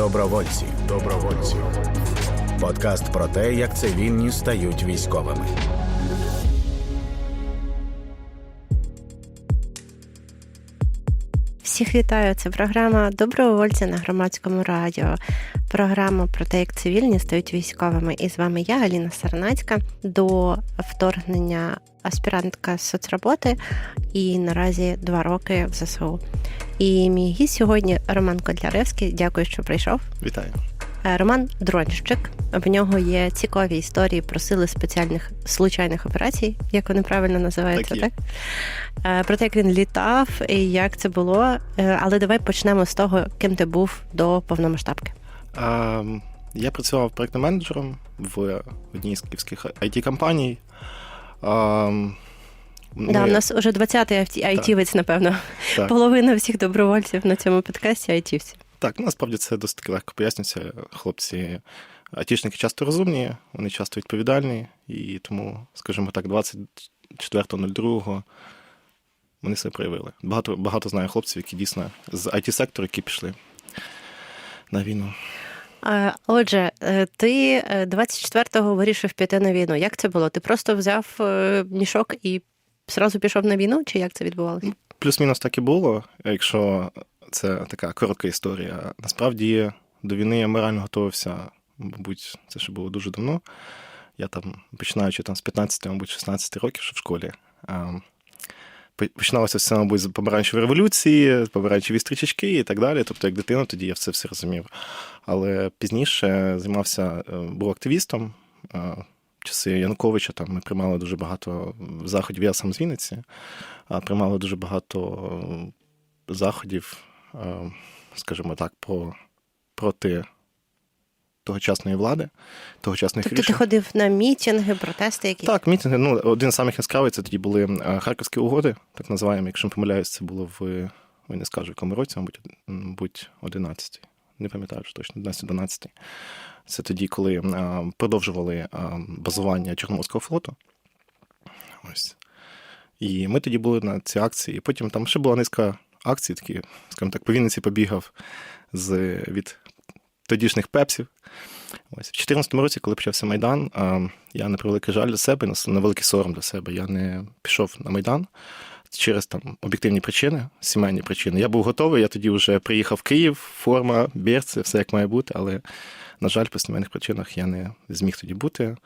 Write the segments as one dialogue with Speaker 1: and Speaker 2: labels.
Speaker 1: Добровольці. Добровольці. Подкаст про те, як цивільні стають військовими.
Speaker 2: Всіх вітаю. Це програма Добровольці на громадському радіо. Програма про те, як цивільні стають військовими. І з вами я, Аліна Сарнацька, до вторгнення аспірантка з соцроботи і наразі два роки в ЗСУ. І мій гість сьогодні Роман Котляревський. Дякую, що прийшов.
Speaker 3: Вітаю.
Speaker 2: Е, Роман Дронщик. В нього є цікаві історії про сили спеціальних случайних операцій, як вони правильно називаються,
Speaker 3: Так
Speaker 2: так? Е, Про те, як він літав і як це було. Е, Але давай почнемо з того, ким ти був до повномасштабки.
Speaker 3: А, я працював проєктним менеджером в одній з київських it компаній А, ми-
Speaker 2: Да, у нас уже 20-й айті- айтівець, напевно.
Speaker 3: так,
Speaker 2: Половина всіх добровольців на цьому подкасті айтівці.
Speaker 3: так, ну, насправді це досить легко пояснюється. Хлопці, айтішники часто розумні, вони часто відповідальні, і тому, скажімо так, 24.02 вони себе проявили. Багато, багато знаю хлопців, які дійсно з it сектору які пішли на війну.
Speaker 2: Е, Отже, е, ти е, 24-го вирішив піти на війну. Як це було? Ти просто взяв е, мішок і зразу пішов на війну, чи як це відбувалося?
Speaker 3: Плюс-мінус так і було, якщо це така коротка історія. Насправді до війни я морально готувався, мабуть, це ще було дуже давно. Я там, починаючи там з 15, мабуть, 16 років ще в школі. Починалося все, мабуть, з помаранчевої революції, помаранчеві стрічечки і так далі. Тобто, як дитина, тоді я все все розумів. Але пізніше займався, е, був активістом. е, Часи Януковича там ми приймали дуже багато заходів. Я сам з Вінниці приймали дуже багато заходів, е, скажімо так, по, проти тогочасної влади, тогочасних
Speaker 2: Тобто ти ходив на мітинги, протести якісь?
Speaker 3: Так, мітинги. Ну, один з самих яскравих це тоді були е, харківські угоди, так називаємо. Якщо не помиляюсь, це було в ой, не скажу, в якому році, мабуть, мабуть, 11. Не пам'ятаю вже точно, 11-12. Це тоді, коли е, продовжували е, базування Чорноморського флоту. Ось. І ми тоді були на цій акції. І потім там ще була низка акцій, такі, скажімо так, по Вінниці побігав з, від тодішніх пепсів. Ось. В 2014 році, коли почався Майдан, я на превеликий жаль для себе, на великий сором для себе, я не пішов на Майдан через там об'єктивні причини, сімейні причини. Я був готовий, я тоді вже приїхав в Київ, форма, берці, все як має бути, але, на жаль, по сімейних причинах я не зміг тоді бути.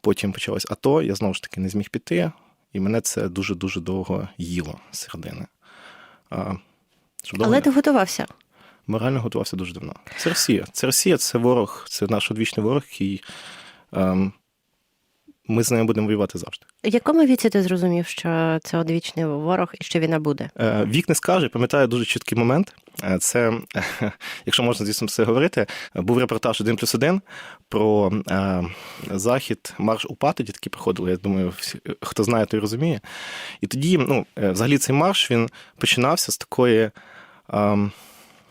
Speaker 3: Потім почалось АТО, я знову ж таки не зміг піти, і мене це дуже-дуже довго їло з середини.
Speaker 2: Але ти готувався.
Speaker 3: Морально готувався дуже давно. Це Росія. Це Росія, це ворог, це наш одвічний ворог, і ем, ми з нею будемо воювати завжди.
Speaker 2: В якому віці ти зрозумів, що це одвічний ворог і що війна буде?
Speaker 3: Е, Вік не скаже, пам'ятаю дуже чіткий момент. Е, Це, якщо можна, звісно, все говорити, був репортаж один плюс один про е, захід, марш УПА тоді такі проходили. Я думаю, всі, хто знає, той розуміє. І тоді, ну, е, взагалі, цей марш він починався з такої е,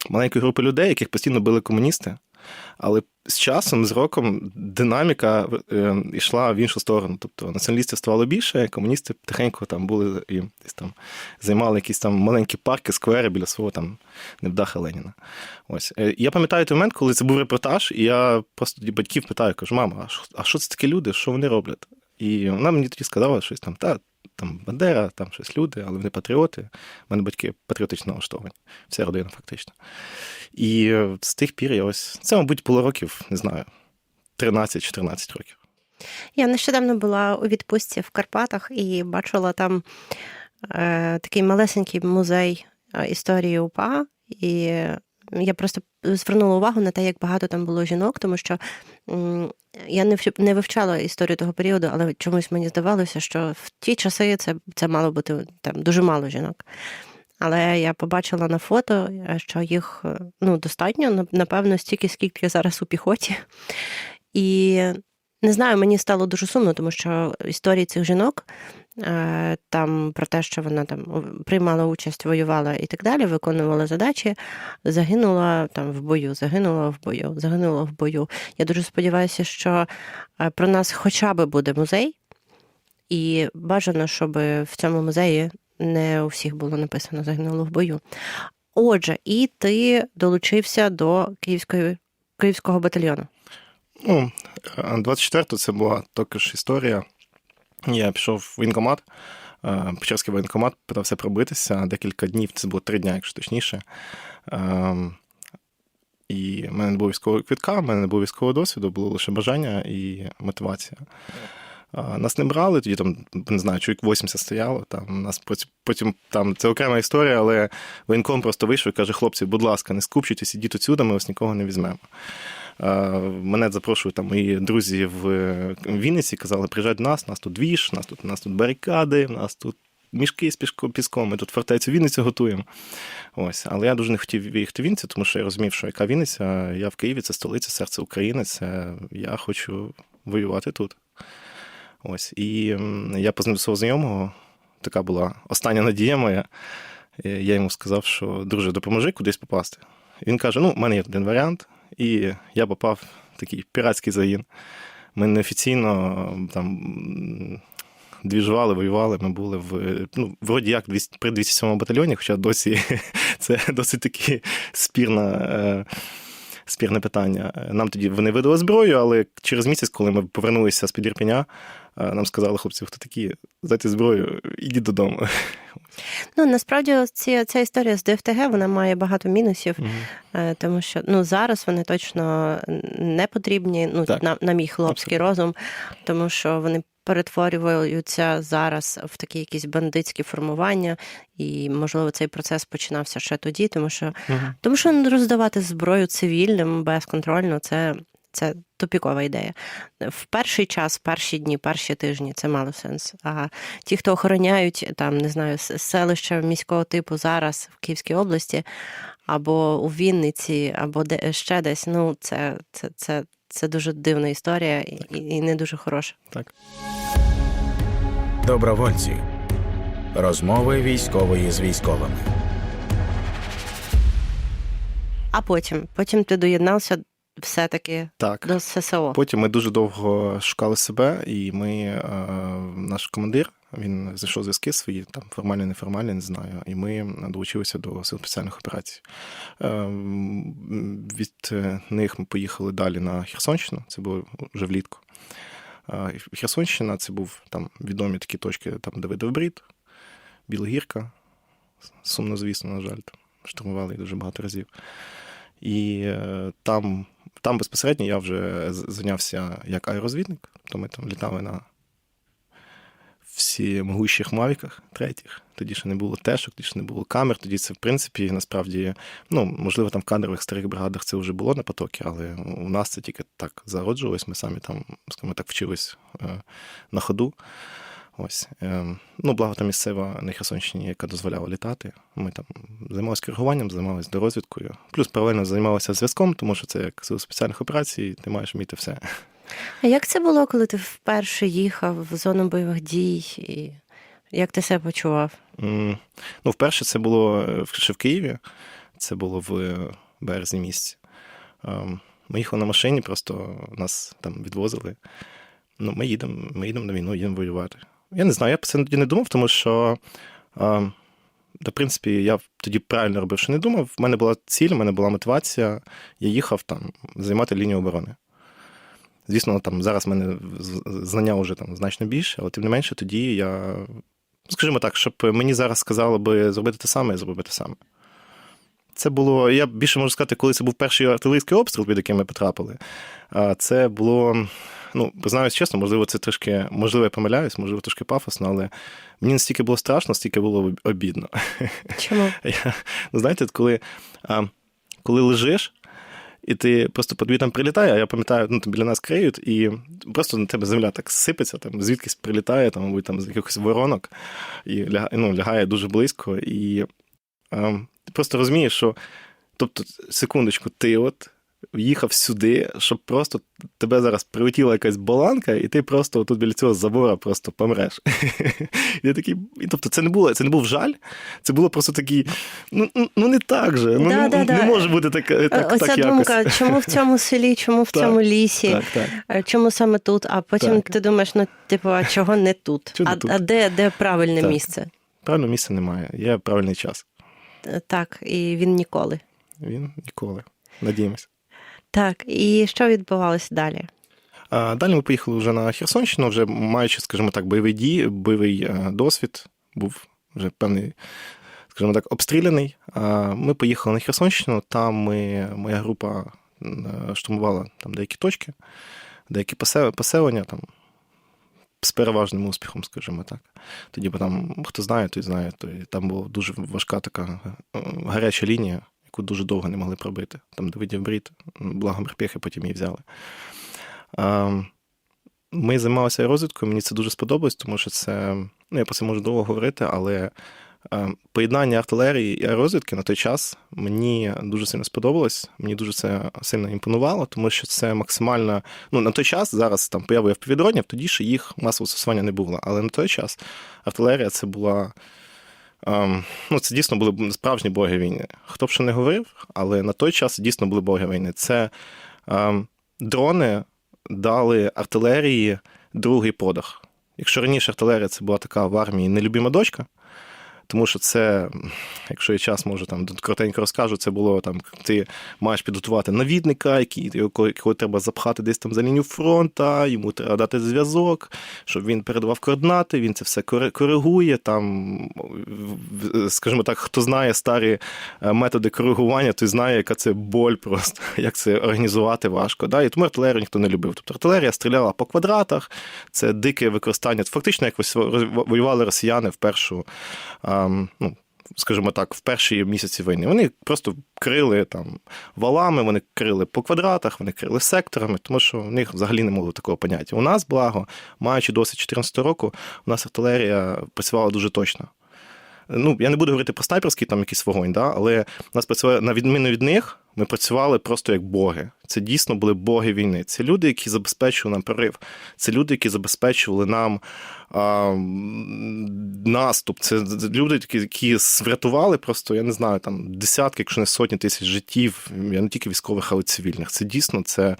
Speaker 3: маленької групи людей, яких постійно били комуністи. Але з часом, з роком, динаміка е, йшла в іншу сторону. Тобто націоналістів ставало більше, комуністи тихенько там були і десь там займали якісь там маленькі парки, сквери біля свого там невдаха Леніна. Ось. Е, Я пам'ятаю той момент, коли це був репортаж, і я просто батьків питаю, кажу, мама, а що це такі люди? Що вони роблять? І вона мені тоді сказала щось там, та. Там Бандера, там щось люди, але вони патріоти. У мене батьки патріотично налаштовані. Вся родина, фактично. І е, з тих пір я ось. Це, мабуть, було років, не знаю, 13-14 років.
Speaker 2: Я нещодавно була у відпустці в Карпатах і бачила там е, такий малесенький музей е, історії УПА. І я просто звернула увагу на те, як багато там було жінок, тому що я не не вивчала історію того періоду, але чомусь мені здавалося, що в ті часи це, це мало бути там дуже мало жінок. Але я побачила на фото, е, що їх е, ну, достатньо, напевно, стільки, скільки зараз у піхоті. І не знаю, мені стало дуже сумно, тому що історії цих жінок е, там про те, що вона там приймала участь, воювала і так далі, виконувала задачі, загинула там в бою, загинула в бою, загинула в бою. Я дуже сподіваюся, що е, про нас хоча б буде музей, і бажано, щоб в цьому музеї не у всіх було написано загинуло в бою. Отже, і ти долучився до Київської, Київського батальйону.
Speaker 3: Ну, 24-го це була також історія. Я пішов в воєнкомат, е, Печерський воєнкомат, питався пробитися. Декілька днів, це було три дня, якщо точніше. Ем, І в мене не було військового квітка, в мене не було військового досвіду, було лише бажання і мотивація. Нас не брали, тоді там, не знаю, чоловік 80 стояло. Там нас потім там це окрема історія, але воєнком просто вийшов і каже: хлопці, будь ласка, не скупчуйтесь, ідіть отсюди, ми вас нікого не візьмемо. А, Мене запрошують там мої друзі в Вінниці, казали, приїжджай до нас, нас тут двіж, у нас тут, нас тут барикади, нас тут мішки з піском, ми тут фортецю Вінницю готуємо. Ось. Але я дуже не хотів їхати в Вінницю, тому що я розумів, що яка Вінниця, я в Києві, це столиця, серце України, це я хочу воювати тут. Ось. І я познайомив свого знайомого, така була остання надія моя. Е, Я йому сказав, що друже, допоможи кудись попасти. Він каже: ну, в мене є один варіант, і я попав в такий піратський загін. Ми неофіційно там двіжували, воювали. Ми були в ну, вроді як при 207 батальйоні, хоча досі це досить таки спірна. е, Спірне питання. Нам тоді вони видали зброю, але через місяць, коли ми повернулися з під Ірпеня, е, нам сказали, хлопці, хто такі, здайте зброю, ідіть додому.
Speaker 2: Ну насправді ці, ця історія з ДФТГ вона має багато мінусів, е, тому що ну зараз вони точно не потрібні. Ну
Speaker 3: Так.
Speaker 2: на, на мій хлопський розум, тому що вони перетворюються зараз в такі якісь бандитські формування, і можливо цей процес починався ще тоді, тому що тому що роздавати зброю цивільним безконтрольно це. Це тупікова ідея. В перший час, перші дні, перші тижні це мало сенс. А ті, хто охороняють там, не знаю, селища міського типу зараз в Київській області, або у Вінниці, або де ще десь, ну це, це, це, це дуже дивна історія і, і не дуже хороша.
Speaker 3: Так.
Speaker 1: Добровольці. Розмови військової з військовими.
Speaker 2: А потім, потім ти доєднався все-таки
Speaker 3: Так.
Speaker 2: до ССО.
Speaker 3: Потім ми дуже довго шукали себе, і ми, е, наш командир, він знайшов зв'язки свої, там формальні, неформальні, не знаю. І ми долучилися до сил спеціальних операцій. Е, Від е, них ми поїхали далі на Херсонщину, це було вже влітку. Херсонщина це був там відомі такі точки, там Давидов Брід, Білогірка. Сумно, звісно, на жаль, там штурмували їх дуже багато разів. І там, там безпосередньо я вже зайнявся як аеророзвідник, то ми там літали на всі могущих мавіках третіх. Тоді ще не було тешок, тоді ще не було камер. Тоді це, в принципі, насправді, ну, можливо, там в кадрових старих бригадах це вже було на потокі, але у нас це тільки так зароджувалось. Ми самі там, скажімо так, вчились е, на ходу. Ось. Е, ну, благо там місцева на Херсонщині, яка дозволяла літати. Ми там займалися коригуванням, займалися дорозвідкою. Плюс паралельно займалися зв'язком, тому що це як сили спеціальних операцій, ти маєш вміти все.
Speaker 2: А як це було, коли ти вперше їхав в зону бойових дій? І як ти себе почував?
Speaker 3: Ну, вперше це було е, в- ще в Києві, це було в е, березні місяці. Ем, Ми їхали на машині, просто нас там відвозили. Ну, ми їдемо, ми їдемо на війну, їдемо воювати. Я не знаю, я про це тоді не думав, тому що, в принципі, я тоді правильно робив, що не думав. В мене була ціль, в мене була мотивація. Я їхав там займати лінію оборони. Звісно, там зараз в мене знання вже там значно більше, але тим не менше, тоді я скажімо так, щоб мені зараз сказали би зробити те саме, я зробив би те саме. Це було, я більше можу сказати, коли це був перший артилерійський обстріл, під яким ми потрапили. Це було, ну, признаюсь чесно, можливо, це трошки, можливо, я помиляюсь, можливо, трошки пафосно, але мені настільки було страшно, стільки було обідно.
Speaker 2: Чому?
Speaker 3: Я, ну, знаєте, коли, коли лежиш, і ти просто по тобі там прилітає, а я пам'ятаю, ну, там біля нас криють, і просто на тебе земля так сипеться, там звідкись прилітає, там, мабуть, там з якихось воронок, і ну, лягає дуже близько. І а, ти просто розумієш, що тобто, секундочку, ти от їхав сюди, щоб просто тебе зараз прилетіла якась боланка, і ти просто тут біля цього забора просто помреш. Я такий, тобто, це не було, це не був жаль, це було просто такий, ну, ну, ну не так же. Ну,
Speaker 2: Да,
Speaker 3: не,
Speaker 2: да,
Speaker 3: не
Speaker 2: да.
Speaker 3: може бути так, так,
Speaker 2: Оця
Speaker 3: так
Speaker 2: думка,
Speaker 3: якось.
Speaker 2: чому в цьому селі, чому в
Speaker 3: Так,
Speaker 2: цьому лісі,
Speaker 3: Так, так.
Speaker 2: е, чому саме тут? А потім
Speaker 3: Так.
Speaker 2: ти думаєш, ну, типу, а чого не тут?
Speaker 3: Чого
Speaker 2: а,
Speaker 3: тут?
Speaker 2: а де, де правильне
Speaker 3: Так.
Speaker 2: місце?
Speaker 3: Правильного місця немає, є правильний час.
Speaker 2: Так, і він ніколи.
Speaker 3: Він ніколи. Надіємося.
Speaker 2: Так, і що відбувалося далі?
Speaker 3: Далі ми поїхали вже на Херсонщину, вже маючи, скажімо так, бойові дії, бойовий е, досвід, був вже певний, скажімо так, обстріляний. Ми поїхали на Херсонщину, там ми, моя група е, штурмувала там деякі точки, деякі поселення там. З переважним успіхом, скажімо так. Тоді, бо там, хто знає, той знає, то там була дуже важка така е, гаряча лінія, яку дуже довго не могли пробити. Там Давидів Брід, благо морпехи потім її взяли. Ми займалися розвідкою, мені це дуже сподобалось, тому що це, ну я про це можу довго говорити, але поєднання артилерії і аеророзвідки на той час мені дуже сильно сподобалось. Мені дуже це сильно імпонувало, тому що це максимально. Ну, на той час зараз там появи впівдронів, тоді ще їх масового застосування не було. Але на той час артилерія це була. Ем, ну, це дійсно були справжні боги війни. Хто б що не говорив, але на той час дійсно були боги війни. Це ем, дрони дали артилерії другий подих. Якщо раніше артилерія це була така в армії нелюбима дочка, тому що це, якщо є час, може там коротенько розкажу, це було там, ти маєш підготувати навідника, який, якого, треба запхати десь там за лінію фронта, йому треба дати зв'язок, щоб він передавав координати, він це все коригує. Там, скажімо так, хто знає старі е, методи коригування, той знає, яка це боль просто, як це організувати важко. Да? І тому артилерію ніхто не любив. Тобто артилерія стріляла по квадратах, це дике використання. Фактично, як ось воювали росіяни в першу, ем, ну, скажімо так, в перші місяці війни. Вони просто крили там валами, вони крили по квадратах, вони крили секторами, тому що в них взагалі не було такого поняття. У нас, благо, маючи досвід 14 року, у нас артилерія працювала дуже точно. Ну, я не буду говорити про снайперський там якийсь вогонь, да, але у нас працювали на відміну від них, ми працювали просто як боги. Це дійсно були боги війни. Це люди, які забезпечували нам прорив. Це люди, які забезпечували нам а, наступ. Це люди, які, врятували просто, я не знаю, там десятки, якщо не сотні тисяч життів, я не тільки військових, але й цивільних. Це дійсно це.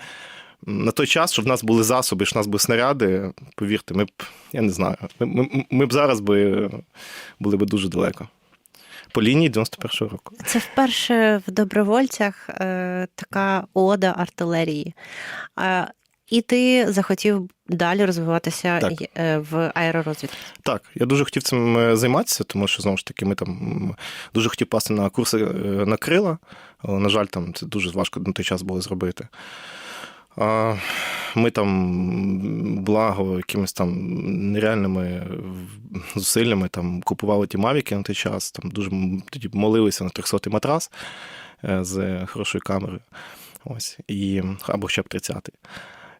Speaker 3: На той час, щоб в нас були засоби, щоб в нас були снаряди, повірте, ми б, я не знаю, ми, ми, ми б зараз би були б дуже далеко. По лінії 91-го року.
Speaker 2: Це вперше в добровольцях е, така ода артилерії. Е, і ти захотів далі розвиватися
Speaker 3: Так.
Speaker 2: е, в аеророзвідці.
Speaker 3: Так, я дуже хотів цим е, займатися, тому що знову ж таки ми там дуже хотів пасти на курси е, на крила. Але, на жаль, там це дуже важко на той час було зробити. Ми там, благо, якимись там нереальними зусиллями там купували ті мавіки на той час. Там дуже тоді молилися на 300 матрас е, з хорошою камерою. Ось, і, або ще б 30-й.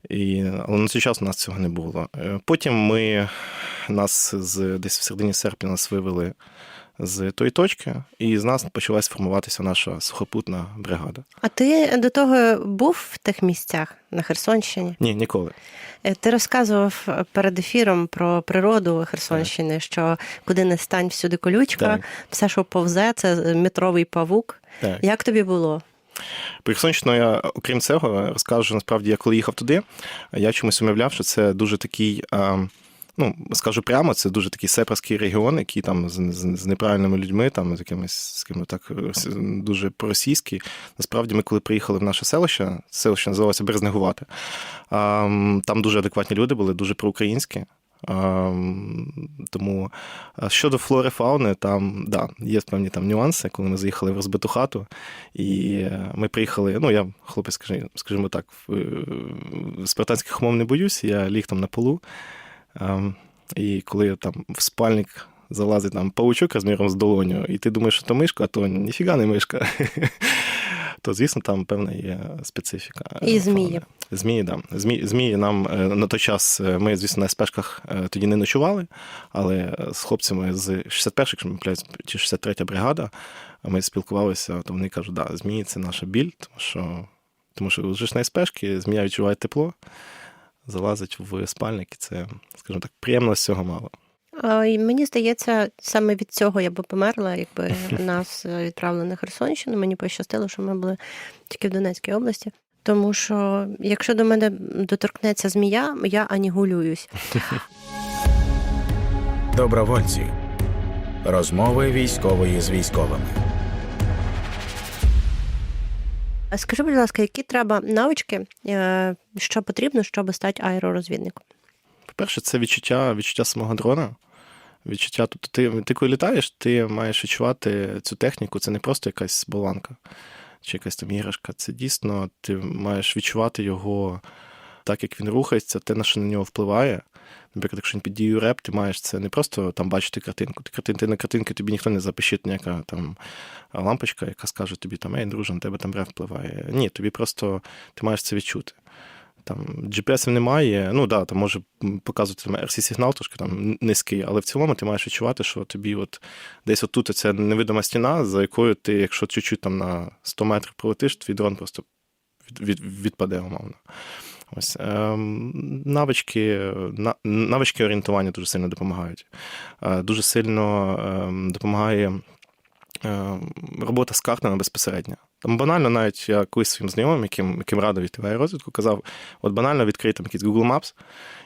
Speaker 3: І, але на цей час у нас цього не було. Е, Потім ми нас з десь в середині серпня нас вивели з тої точки, і з нас почалась формуватися наша сухопутна бригада.
Speaker 2: А ти до того був в тих місцях на Херсонщині?
Speaker 3: Ні, ніколи.
Speaker 2: Е, Ти розказував перед ефіром про природу Херсонщини, що куди не стань всюди колючка,
Speaker 3: Так.
Speaker 2: все, що повзе, це метровий павук.
Speaker 3: Так.
Speaker 2: Як тобі було?
Speaker 3: Про Херсонщину я, окрім цього, розкажу, насправді я коли їхав туди, я чомусь уявляв, що це дуже такий. а, Ну, скажу прямо, це дуже такий сепарський регіон, який там з, з, з неправильними людьми, там з якимись скажімо так, рос- дуже проросійський. Насправді, ми, коли приїхали в наше селище, селище називалося Березнегувати, там дуже адекватні люди були, дуже проукраїнські. Тому щодо флори фауни, там да, є певні там нюанси, коли ми заїхали в розбиту хату, і ми приїхали. Ну, я хлопець, скажімо, так, в, спартанських умов не боюсь, я ліг там на полу. Ем, І коли там в спальник залазить там паучок розміром з долоню, і ти думаєш, що то мишка, а то ніфіга не мишка. То, звісно, там певна є специфіка. е,
Speaker 2: І
Speaker 3: фауни.
Speaker 2: змії.
Speaker 3: Змії, да. Змії, змії нам е, на той час е, ми, звісно, на спешках е, тоді не ночували, але е, з хлопцями з 61-ї, якщо не чи 63-я бригада, ми спілкувалися, то вони кажуть, да, змії це наша біль, тому що, тому що лежиш на спешки, змія відчуває тепло, залазить в спальник, і це, скажімо так, приємно з цього мало.
Speaker 2: І Мені здається, саме від цього я би померла, якби нас е, відправили на Херсонщину. Мені пощастило, що ми були тільки в Донецькій області. Тому що якщо до мене доторкнеться змія, я анігулююсь.
Speaker 1: Добровольці. Розмови військової з військовими.
Speaker 2: Скажи, будь ласка, які треба навички, е, що потрібно, щоб стати аеророзвідником?
Speaker 3: По-перше, це відчуття, відчуття самого дрона. Відчуття, тобто ти, ти коли літаєш, ти маєш відчувати цю техніку, це не просто якась болванка чи якась там іграшка. Це дійсно ти маєш відчувати його так, як він рухається, те, на що на нього впливає. Наприклад, якщо він під дією реп, ти маєш це не просто там бачити картинку. Ти, картин, ти на картинки тобі ніхто не запишіть ніяка там лампочка, яка скаже тобі, там, ей, друже, на тебе там реп впливає. Ні, тобі просто ти маєш це відчути. Там GPS немає, ну да, там може показувати там RC-сигнал трошки там низький, але в цілому ти маєш відчувати, що тобі от десь отут ця невидима стіна, за якою ти, якщо чуть-чуть там на 100 метрів пролетиш, твій дрон просто від, від, відпаде, умовно. Ось ем, навички, на, навички орієнтування дуже сильно допомагають. Е, дуже сильно ем, допомагає ем, робота з картами безпосередньо. Там банально, навіть я колись своїм знайомим, яким, яким радив йти в аеророзвідку, казав: от банально відкрий там якийсь Google Maps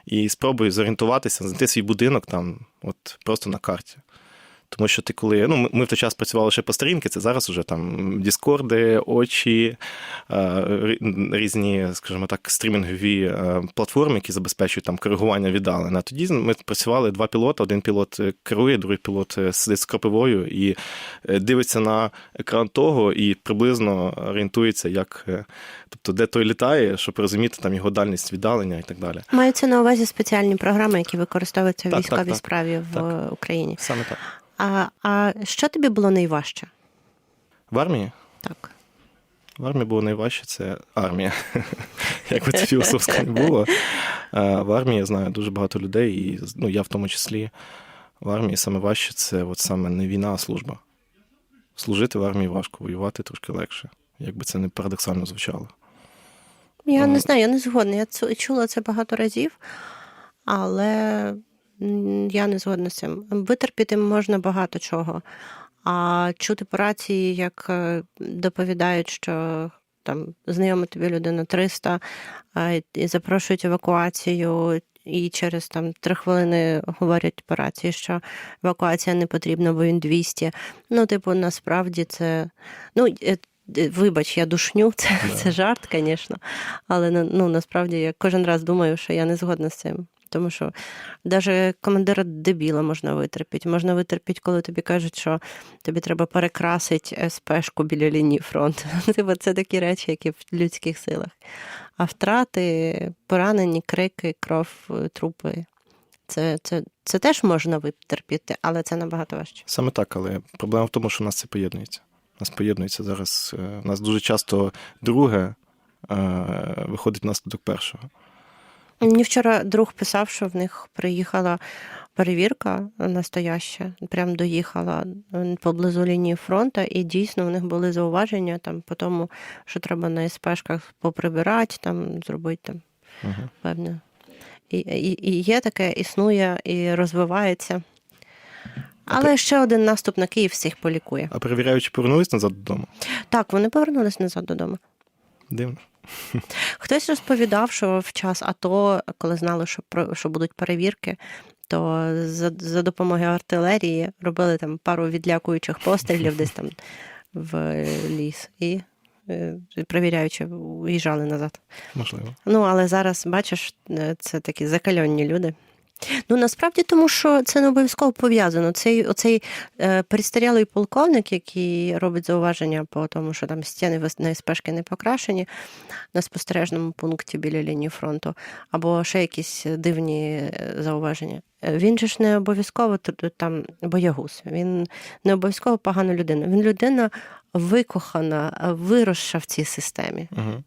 Speaker 3: і спробуй зорієнтуватися, знайти свій будинок там, от просто на карті. Тому що ти коли. Ну, ми- в той час працювали ще по сторінки, це зараз вже там Діскорди, очі, е, різні, скажімо так, стрімінгові е, платформи, які забезпечують там коригування віддалення. Тоді ми працювали два пілоти. Один пілот е, керує, другий пілот сидить з кропивою і дивиться на екран того і приблизно орієнтується, як. Тобто, де той літає, щоб розуміти там його дальність віддалення і так далі.
Speaker 2: Маються на увазі спеціальні програми, які використовуються в
Speaker 3: Так,
Speaker 2: військовій
Speaker 3: так, так.
Speaker 2: справі в
Speaker 3: Так.
Speaker 2: Україні.
Speaker 3: Саме так.
Speaker 2: А, а що тобі було найважче?
Speaker 3: В армії
Speaker 2: Так.
Speaker 3: В армії було найважче це армія. Як би це філософсько не було. В армії я знаю дуже багато людей, і ну, я в тому числі. В армії саме важче це от саме не війна, а служба. Служити в армії важко, воювати трошки легше. Як би це не парадоксально звучало.
Speaker 2: Я не знаю, я не згодна. Я чула це багато разів, але я не згодна з цим. Витерпіти можна багато чого. А чути по рації, як е, доповідають, що там знайома тобі людина 300 і запрошують евакуацію. І через там три хвилини говорять по рації, що евакуація не потрібна, бо він 200. Ну, типу, насправді це. Ну, е, е, вибач, я душню, це,
Speaker 3: Да.
Speaker 2: це жарт, звісно. Але ну, насправді я кожен раз думаю, що я не згодна з цим. Тому що навіть командира дебіла можна витерпіти. Можна витерпіти, коли тобі кажуть, що тобі треба перекрасити СПшку біля лінії фронту. Типу, це такі речі, які в людських силах. А втрати, поранені, крики, кров, е, трупи. Це, це, це теж можна витерпіти, але це набагато важче.
Speaker 3: Саме так, але проблема в тому, що у нас це поєднується. Нас поєднується зараз. е, У нас дуже часто друге е, виходить внаслідок першого.
Speaker 2: Мені вчора друг писав, що в них приїхала перевірка настояща, прям доїхала поблизу лінії фронту, і дійсно в них були зауваження там по тому, що треба на СПшках поприбирати, там зробити там
Speaker 3: Угу.
Speaker 2: певне. І, і, і є таке, існує і розвивається. Але ще один наступ на Київ всіх полікує.
Speaker 3: А перевіряючи, повернулись назад додому.
Speaker 2: Так, вони повернулись назад додому.
Speaker 3: Дивно.
Speaker 2: Хтось розповідав, що в час АТО, коли знали, що про що будуть перевірки, то за, за допомогою артилерії робили там пару відлякуючих пострілів десь там в ліс і, е, перевіряючи, уїжджали назад.
Speaker 3: Можливо.
Speaker 2: Ну, але зараз, бачиш, е, це такі закальонні люди. Ну, насправді, тому що це не обов'язково пов'язано. Цей оцей е, перестарілий полковник, який робить зауваження по тому, що там стіни на СПшки не покрашені на спостережному пункті біля лінії фронту, або ще якісь дивні е, зауваження. Е, Він же ж не обов'язково там боягуз. Він не обов'язково погана людина. Він людина викохана, е, виросша в цій системі.
Speaker 3: Угу.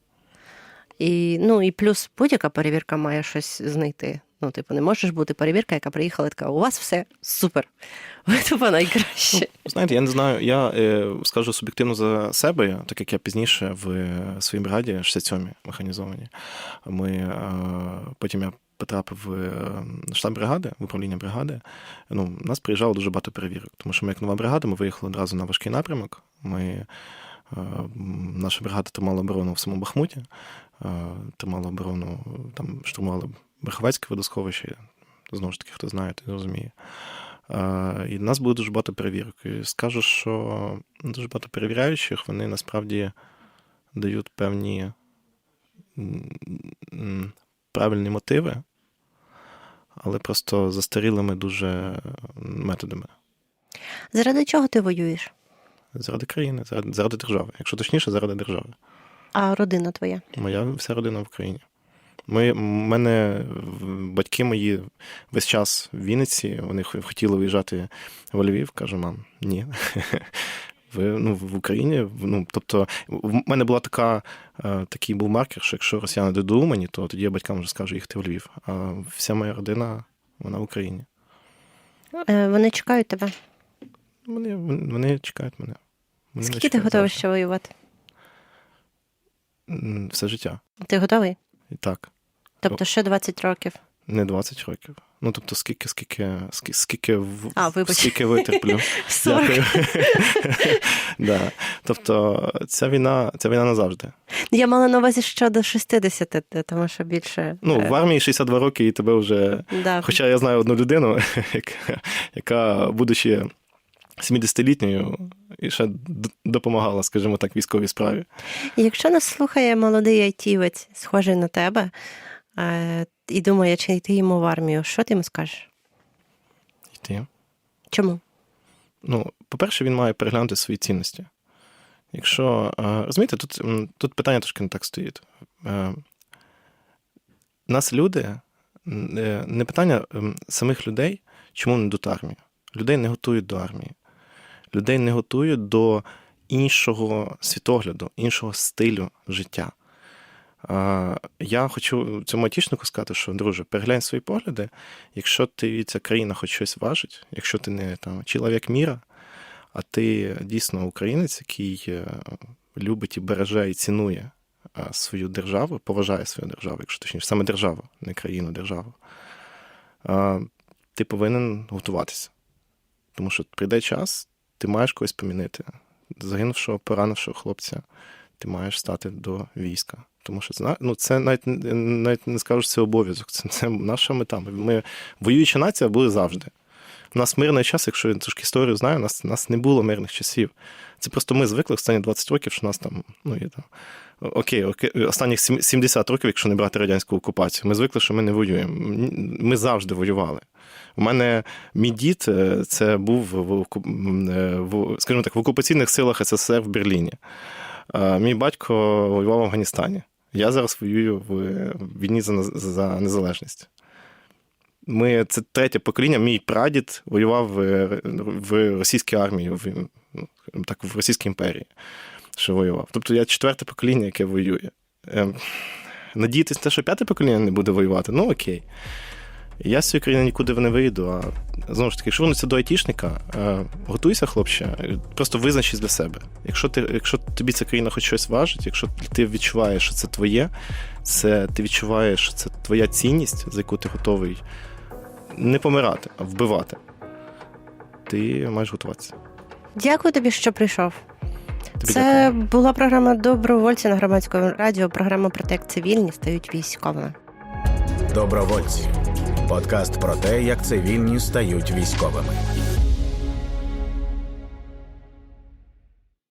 Speaker 2: І, ну, і плюс будь-яка перевірка має щось знайти. Ну, типу, не можеш бути перевірка, яка приїхала така, у вас все супер. Ви типу найкраще.
Speaker 3: Знаєте, я не знаю, я е, скажу суб'єктивно за себе, так як я пізніше в своїй бригаді, 67-й механізовані, ми е, потім я потрапив в е, штаб бригади, в управління бригади. Ну, нас приїжджало дуже багато перевірок, тому що ми як нова бригада, ми виїхали одразу на важкий напрямок. Ми, е, наша бригада тримала оборону в самому Бахмуті, е, тримала оборону, там штурмували Верховецьке водосховище. Знову ж таки, хто знає, той розуміє. І в нас було дуже багато перевірок. І скажу, що дуже багато перевіряючих, вони насправді дають певні правильні мотиви, але просто застарілими дуже методами.
Speaker 2: Заради чого ти воюєш?
Speaker 3: Заради країни, заради, заради держави. Якщо точніше, заради держави.
Speaker 2: А родина твоя?
Speaker 3: Моя вся родина в Україні. Ми, мене батьки мої весь час в Вінниці, вони хотіли виїжджати в Львів. Кажу, мам, ні. Ви ну, в Україні. Ну, тобто, в мене була така, е, такий був маркер, що якщо росіяни дойдуть до Умані, то тоді я батькам вже скажу їхати в Львів. А вся моя родина, вона в Україні.
Speaker 2: Е, Вони чекають тебе.
Speaker 3: Вони, вони чекають мене. Вони
Speaker 2: Скільки ти готовий ще воювати?
Speaker 3: Все життя.
Speaker 2: Ти готовий?
Speaker 3: Так.
Speaker 2: Тобто ще 20 років.
Speaker 3: Не 20 років. Ну, тобто, скільки, скільки, скільки, скільки, в-
Speaker 2: А, вибач.
Speaker 3: скільки витерплю.
Speaker 2: 40.
Speaker 3: Дякую. да. Тобто, ця війна, ця війна назавжди.
Speaker 2: Я мала на увазі що до 60, тому що більше.
Speaker 3: Ну,
Speaker 2: е,
Speaker 3: в армії 62 роки, і тебе вже.
Speaker 2: да.
Speaker 3: Хоча я знаю одну людину, яка, яка будучи 70-літньою, і ще допомагала, скажімо так, військовій справі.
Speaker 2: Якщо нас слухає молодий айтівець, схожий на тебе, і думає, чи йти йому в армію, що ти йому скажеш?
Speaker 3: Йти.
Speaker 2: Чому?
Speaker 3: Ну, по-перше, він має переглянути свої цінності. Якщо розумієте, тут, тут питання трошки не так стоїть. Е, Нас люди, е, не питання самих людей, чому не йдуть армію. Людей не готують до армії. Людей не готують до іншого світогляду, іншого стилю життя. Я хочу цьому айтішнику сказати, що, друже, переглянь свої погляди. Якщо ти ця країна хоч щось важить, якщо ти не там чоловік міра, а ти дійсно українець, який е, любить і береже і цінує свою державу, поважає свою державу, якщо точніше, саме державу, не країну, державу, ти повинен готуватися. Тому що прийде час, ти маєш когось помінити. Загинувшого, поранившого хлопця, ти маєш стати до війська. Тому що ну, це навіть, навіть не скажу, що це обов'язок, це, це наша мета. Ми, воююча нація були завжди. У нас мирний час, якщо я трошки історію знаю, у нас, у нас не було мирних часів. Це просто ми звикли в останні 20 років, що у нас там, ну є там. Окей, окей, останніх сім- 70 років, якщо не брати радянську окупацію, ми звикли, що ми не воюємо. Ми завжди воювали. У мене мій дід е, це був в, скажімо так, в окупаційних силах СССР в Берліні. А Мій батько воював в Афганістані. Я зараз воюю в війні за, за незалежність. Ми це третє покоління. Мій прадід воював в, в російській армії, в, ну, так, в Російській імперії, що воював. Тобто я четверте покоління, яке воює. Ем, Надіятися що п'яте покоління не буде воювати, ну окей. Я з цієї країни нікуди не вийду. А знову ж таки, якщо вернутися до айтішника, е, готуйся, хлопче, просто визначись для себе. Якщо ти, якщо тобі ця країна хоч щось важить, якщо ти відчуваєш, що це твоє, це ти відчуваєш, що це твоя цінність, за яку ти готовий не помирати, а вбивати, ти маєш готуватися.
Speaker 2: Дякую тобі, що прийшов.
Speaker 3: Тобі
Speaker 2: Це
Speaker 3: дякую.
Speaker 2: була програма Добровольці на громадському радіо. Програма про те, як цивільні стають військовими.
Speaker 1: Добровольці. Подкаст про те, як цивільні стають військовими.